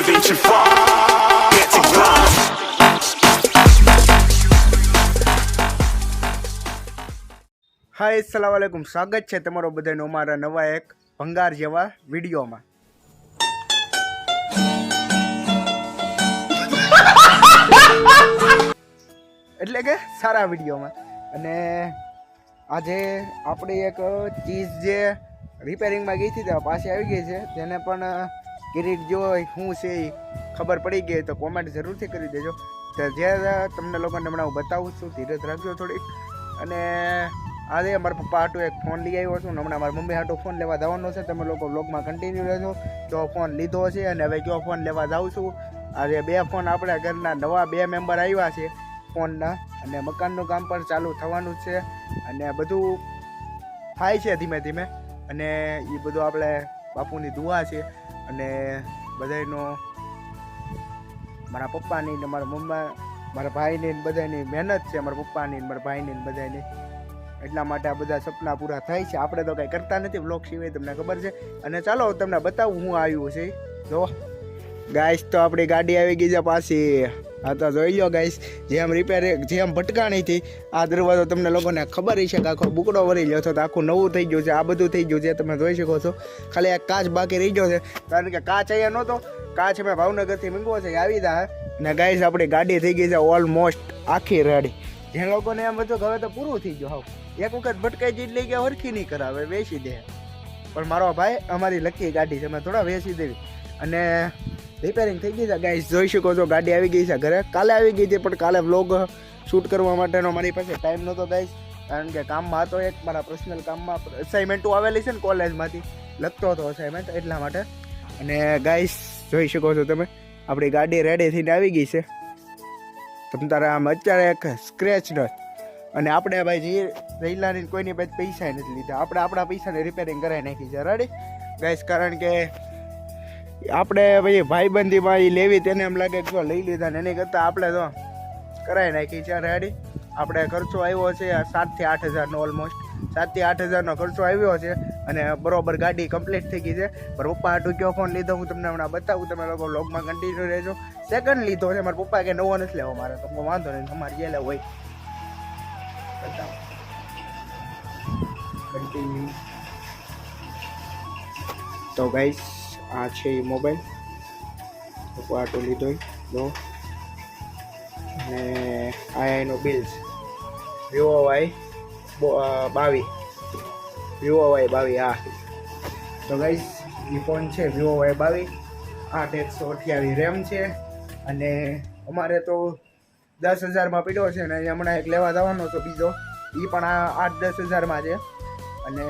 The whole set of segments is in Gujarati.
moving હાય સલામ વાલેકુમ સ્વાગત છે તમારો બધાનો અમારા નવા એક ભંગાર જેવા વિડીયોમાં એટલે કે સારા વિડીયોમાં અને આજે આપણે એક ચીજ જે રિપેરિંગમાં ગઈ હતી તે પાસે આવી ગઈ છે તેને પણ કિરીટ જો શું છે એ ખબર પડી ગઈ તો કોમેન્ટ જરૂરથી કરી દેજો. તો જે તમને લોકોને હમણાં હું બતાવું છું, ધીરજ રાખજો થોડીક. અને આજે મારા પપ્પા હાટું એક ફોન લઈ આવ્યો છું હમણાં મારા મમ્મી હાટું ફોન લેવા જવાનો છે. તમે લોકો બ્લોગમાં કન્ટિન્યુ રહેજો. તો ફોન લીધો છે અને હવે કયો ફોન લેવા જાઉં છું? આજે બે ફોન આપણા ઘરના નવા બે મેમ્બર આવ્યા છે ફોનના. અને મકાનનું કામ પણ ચાલુ થવાનું છે. અને બધું થાય છે ધીમે ધીમે. અને એ બધું આપણે બાપુની દુઆ છે. અને બધાનો મારા પપ્પાની ને મારા મમ્મા, મારા ભાઈની ને બધાની મહેનત છે મારા પપ્પાની મારા ભાઈની ને બધાની એટલા માટે આ બધા સપના પૂરા થાય છે. આપણે તો કંઈ કરતા નથી બ્લોગ સિવાય, તમને ખબર છે. અને ચાલો તમને બતાવું, હું આવ્યું છે. જો ગાઈસ તો આપણી ગાડી આવી ગઈ છે પાછી. હા, તો જોઈ લો ગાઈશ જેમ રિપેર જેમ ભટકાણી હતી, આ દરવાજો તમને લોકોને ખબર છે કે આખો બુકડો વળી ગયો છે, તો આખું નવું થઈ ગયું છે, આ બધું થઈ ગયું છે, તમે જોઈ શકો છો. ખાલી એક કાચ બાકી રહી ગયો છે, કારણ કે કાચ અહીંયા નહોતો. કાચ મેં ભાવનગરથી મીંગવો છે આવી દા ને ગાઈશ આપણી ગાડી થઈ ગઈ છે ઓલમોસ્ટ આખી રેડી. જે લોકોને એમ બધું હવે તો પૂરું થઈ ગયું, હાવ. એક વખત ભટકાઈ જીત લઈ ગયા હરખી નહીં કરાવે, વેચી દે. પણ મારો ભાઈ અમારી લકી ગાડી છે, અમે થોડા વેચી દેવી. અને રિપેરિંગ થઈ ગઈ છે. ગાઈસ જોઈ શકો છો, ગાડી આવી ગઈ છે ઘરે. કાલે આવી ગઈ હતી, પણ કાલે વ્લોગ શૂટ કરવા માટેનો મારી પાસે ટાઈમ નહોતો ગાઈસ કારણ કે કામમાં હતો એક, મારા પર્સનલ કામમાં અસાઇનમેન્ટો આવેલી છે ને કોલેજમાંથી લખતો હતો અસાઇનમેન્ટ એટલા માટે. અને ગાઈસ જોઈ શકો છો તમે, આપણી ગાડી રેડી થઈને આવી ગઈ છે. તમ તારે આમ અત્યારે એક સ્ક્રેચ ન અને આપણે ભાઈ જે રહેલાની કોઈની પાસે પૈસા નથી લીધા. આપણે આપણા પૈસાને રિપેરિંગ કરાવી નાખી છે. રેડી ગાઈસ કારણ કે આપણે ભાઈ ભાઈબંધીમાં એ લેવી તેને એમ લાગે કે લઈ લીધા ને એની કરતાં આપણે તો કરાવી નાખી છે રેડી. આપણે ખર્ચો આવ્યો છે સાતથી આઠ હજારનો ઓલમોસ્ટ સાતથી આઠ હજારનો ખર્ચો આવ્યો છે અને બરોબર ગાડી કમ્પ્લીટ થઈ ગઈ છે. પણ પપ્પા હાટું કયો ફોન લીધો હું તમને હમણાં બતાવું. તમે લોકો લોગમાં કન્ટિન્યુ રહેજો. સેકન્ડ લીધો છે. મારા પપ્પા કે નવો નથી લેવો મારે તો વાંધો નહીં. તમારે જે લેવો હોય. બતાવો. તો ગાઈસ આ છે એ મોબાઈલ. આટો લીધો લો. અને આઈઆઈનો બિલ્સ વિવો વાય બાવી. વિવો વાય બાવી, હા. તો ગાઈસ એ ફોન છે વિવો વાય બાવી. આઠ એકસો અઠ્યાવીસ રેમ છે. અને અમારે તો દસ હજારમાં પીડ્યો છે અને હમણાં એક લેવા જવાનો હતો બીજો. એ પણ આ આઠ દસ હજારમાં છે. અને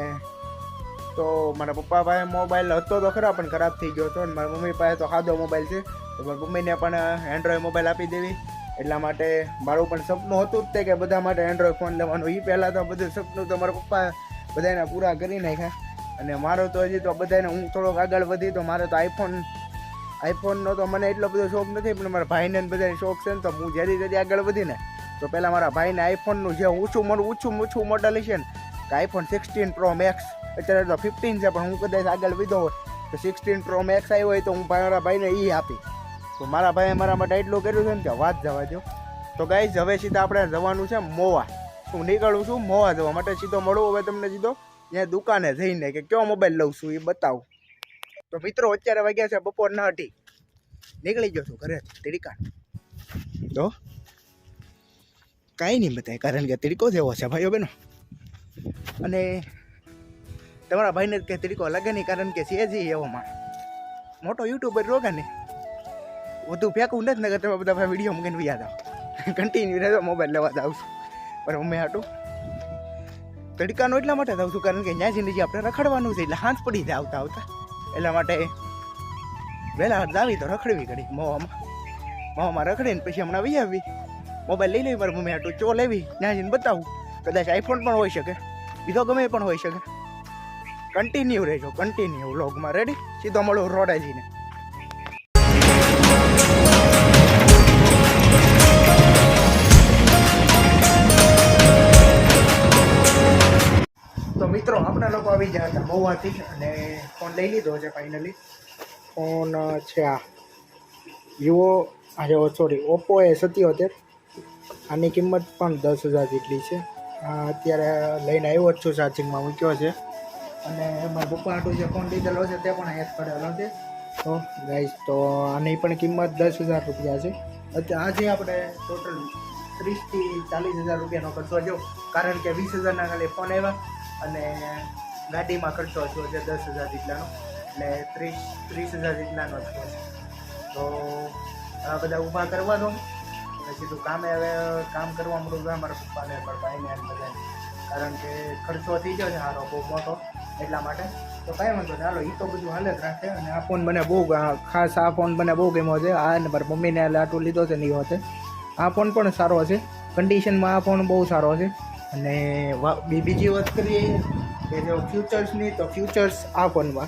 તો મારા પપ્પા પાસે મોબાઈલ હતો તો ખરા, પણ ખરાબ થઈ ગયો હતો. અને મારા મમ્મી પાસે તો સાદો મોબાઈલ છે. તો મારી મમ્મીને પણ એન્ડ્રોઈડ મોબાઈલ આપી દેવી. એટલા માટે મારું પણ સપનું હતું જ તે કે બધા માટે એન્ડ્રોઈડ ફોન લેવાનું. એ પહેલાં તો બધું સપનું તો મારા પપ્પા બધાને પૂરા કરી નાખ્યા. અને મારો તો હજી તો બધાને હું થોડોક આગળ વધી તો મારો તો આઈફોન આઈફોનનો તો મને એટલો બધો શોખ નથી, પણ મારા ભાઈને બધાને શોખ છે ને તો હું જ્યારે જ્યારે આગળ વધીને તો પહેલાં મારા ભાઈને આઈફોનનું જે ઓછું મને ઓછું ઓછું મોડલ છે ને આઈફોન સિક્સટીન પ્રો મેક્સ અત્યારે તો ફિફ્ટીન છે, પણ હું કદાચ આગળ વીધો હોય તો સિક્સટીન પ્રો મેક્સ આવ્યો હોય તો હું મારા ભાઈને એ આપી. તો મારા ભાઈએ મારા માટે એટલું કર્યું છે ને કે વાત જવા દો તો ગાઈઝ હવે સીધા આપણે જવાનું છે મોવા. હું નીકળું છું મોવા જવા માટે સીધો મળું, હવે તમને સીધો ત્યાં દુકાને જઈને કે કયો મોબાઈલ લઉં છું એ બતાવું. તો મિત્રો, અત્યારે વાગ્યા છે બપોરના અઢી. નીકળી ગયો છું ઘરે તીડકા તો કાંઈ નહીં બતાય, કારણ કે તીડકો જેવો છે, ભાઈઓ બેનો અને તમારા ભાઈને કે તરીકો લાગે નહીં, કારણ કે છે જ એવો માણ મોટો યુટ્યુબર રોગે ને. વધુ ફેંકવું નથી નગર તમે બધા વીડિયો મૂકીને વ્યા જાઓ. કન્ટિન્યુ રહેજો મોબાઈલ લેવા જાઉં છું. પણ અમે હાટું. તડકાનો એટલા માટે જાઉં છું, કારણ કે ત્યાં જિંદગી આપણે રખડવાનું છે, એટલે હાંસ પડી જાય આવતા આવતા. એટલા માટે વહેલા જાવી તો રખડવી ઘડી, મોવામાં. મોવામાં રખડીને પછી હમણાં વી આવી. મોબાઈલ લઈ લેવી મારી મમ્મી હાટું ચો લેવી ત્યાં જઈને બતાવું. કદાચ આઈફોન પણ હોઈ શકે. બીજો ગમે પણ હોઈ શકે. કન્ટિન્યુ રહેજો કન્ટિન્યુ વ્લોગમાં રેડી સીધો મળું રોડાજીને. તો મિત્રો, આપણા લોકો આવી ગયા હતા મહુવાથી અને ફોન લઈ લીધો છે ફાઇનલી ફોન છે આ વિવો અરે સોરી ઓપ્પો એ સત્યોતેર આની કિંમત પણ દસ હજાર જેટલી છે. અત્યારે લઈને આવ્યો જ છું ચાર્જિંગમાં મૂક્યો છે. અને મારા પપ્પા આટલું જે ફોન લીધેલો છે તે પણ અહીંયા પડેલો છે. તો ગાઈશ તો આની પણ કિંમત દસ હજાર રૂપિયા છે. અત્યારે આજે આપણે ટોટલ ત્રીસથી ચાલીસ હજાર રૂપિયાનો ખર્ચો જો કારણ કે વીસ હજારના ખાલી ફોન આવ્યા અને ગાડીમાં ખર્ચો થયો છે દસ હજાર જેટલાનો. એટલે ત્રીસ ત્રીસ હજાર જેટલાનો થયો છે તો આ બધા ઊભા કરવા દો. અને સીધું કામે હવે કામ કરવા મળું છે. મારા પપ્પાને પણ ભાઈને બધાને. કારણ કે ખર્ચો થઈ ગયો છે સારો બહુ મોટો. એટલા માટે. તો કાંઈ વાંધો નહીં. હાલો એ તો બધું હાલે જ રાખે. અને આ ફોન મને બહુ ખાસ આ ફોન મને બહુ ગમ્યો છે. આ નંબર મમ્મીને લાટો લીધો છે નહીં હોતે આ ફોન પણ સારો છે. કન્ડિશનમાં આ ફોન બહુ સારો છે. અને બીજી વાત કરીએ કે જો ફ્યુચર્સની તો ફ્યુચર્સ આ ફોનમાં.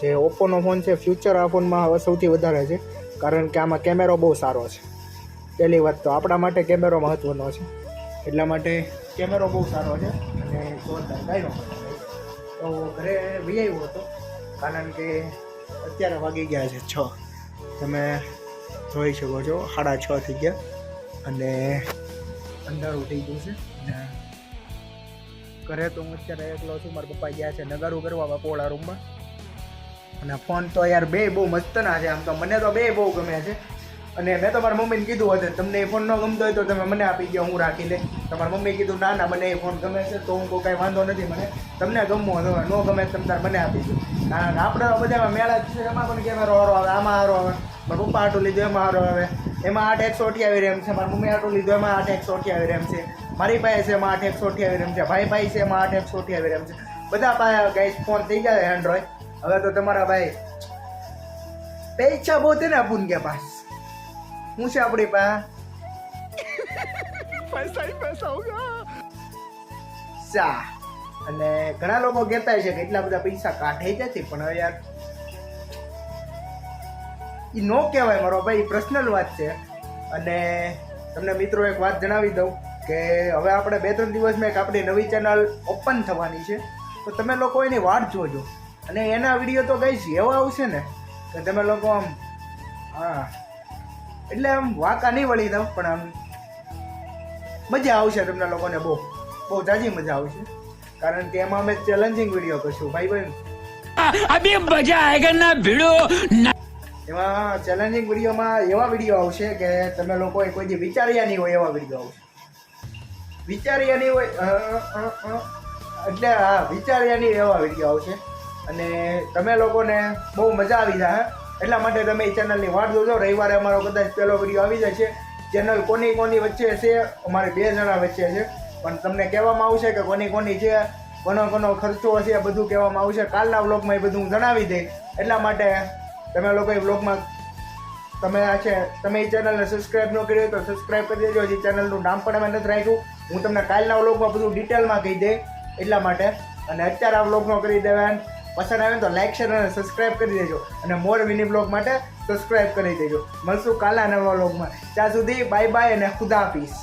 જે ઓપ્પોનો ફોન છે ફ્યુચર આ ફોનમાં હવે સૌથી વધારે છે. કારણ કે આમાં કેમેરો બહુ સારો છે. પહેલી વાત તો આપણા માટે કેમેરો મહત્ત્વનો છે. એટલા માટે કેમેરો બહુ સારો છે. અને જોરદાર ન તો ઘરે વી આવ્યો હતો. કારણ કે અત્યારે વાગી ગયા છે છ. તમે જોઈ શકો છો, સાડા છ થઈ ગયા અને અંધારું થઈ ગયું છે. અને ઘરે તો હું અત્યારે એકલો છું, મારા પપ્પા ગયા છે નગારું કરવા બપોળા રૂમમાં અને ફોન તો યાર બે બહુ મસ્તના છે, આમ તો મને તો બે બહુ ગમે છે. અને મેં તો મારા મમ્મીને કીધું હતું, તમને એ ફોન ન ગમતો હોય તો તમે મને આપી દો હું રાખી લે તમારા મમ્મીએ કીધું, ના ના, મને એ ફોન ગમે છે, તો હું કોઈ કાંઈ વાંધો નથી, મને તમને ગમવો હતો ન ગમે તમે તાર મને આપી દો કારણ આપણે બધામાં મેળા છે, એમાં પણ કેમેરો હારો આવે, આમાં હારો આવે. મારા પપ્પા આટલું લીધું, એમાં હારો આવે. એમાં આઠ એકસો અઠ્યાવી રેમ છે, મારા મમ્મી આટલું લીધું, એમાં આઠ એકસો અઠ્યાવી રેમ છે. મારી પાસે છે, એમાં આઠ એકસો અઠ્યાવી રેમ છે. ભાઈ ભાઈ છે, એમાં આઠ એકસો અઠ્યાવી રેમ છે. બધા પાસે ગાઈસ ફોન થઈ ગયા એન્ડ્રોઈડ હવે તો તમારા ભાઈ પૈસા બહુ ને અપુન કે પાસ? હું છે આપણી પા? પૈસા પૈસા હોગા સા. અને ઘણા લોકો કહેતા છે કે એટલા બધા પૈસા કાઢે નથી પણ યાર એ નો કહેવાય મારો ભાઈ પર્સનલ વાત છે. અને તમને મિત્રો એક વાત જણાવી દઉં કે હવે આપણે બે ત્રણ દિવસમાં એક આપણી નવી ચેનલ ઓપન થવાની છે. તો તમે લોકો એની વાટ જોજો. અને એના વીડિયો તો ગઈ એવા આવશે ને કે તમે લોકો આમ હા એટલે આમ વાંકા નહીં વળી દઉં પણ આમ મજા આવશે તમને લોકોને બહુ. બહુ જાજી મજા આવશે. કારણ કે એમાં અમે ચેલેન્જિંગ વીડિયો કરશું ભાઈ બહેન. અભી મજા આયેગા ના એમાં ચેલેન્જિંગ વિડીયોમાં એવા વીડિયો આવશે કે તમે લોકોએ કોઈ જે વિચાર્યા નહીં હોય એવા વીડિયો આવશે. વિચાર્યા નહીં હોય એટલે હા વિચાર્યા નહીં એવા વીડિયો આવશે. અને તમે લોકોને બહુ મજા આવી જાય એટલા માટે તમે એ ચેનલની વાટ જોજો. રવિવારે અમારો કદાચ પહેલો વીડિયો આવી જાય છે. ચેનલ કોની કોની વચ્ચે છે, અમારે બે જણા વચ્ચે છે. પણ તમને કહેવામાં આવશે કે કોની કોની છે, કોનો કોનો ખર્ચો હશે, એ બધું કહેવામાં આવશે. કાલના વ્લોગમાં એ બધું હું જણાવી દઈ એટલા માટે તમે લોકો એ વ્લોગમાં તમે આ છે, તમે એ ચેનલને સબસ્ક્રાઈબ ન કરી હોય તો સબસ્ક્રાઈબ કરી દેજો. હજી ચેનલનું નામ પણ અમે નથી રાખ્યું. હું તમને કાલના વ્લોગમાં બધું ડિટેલમાં કહી દે એટલા માટે અને અત્યારે આ વ્લોગનો કરી દેવા પસંદ આવે તો લાઈક શેર અને સબસ્ક્રાઈબ કરી દેજો. અને મોર મિની બ્લોગ માટે સબસ્ક્રાઈબ કરી દેજો. મળશું કાલના નવા બ્લોગમાં ત્યાં સુધી બાય બાય અને ખુદા હાફિઝ.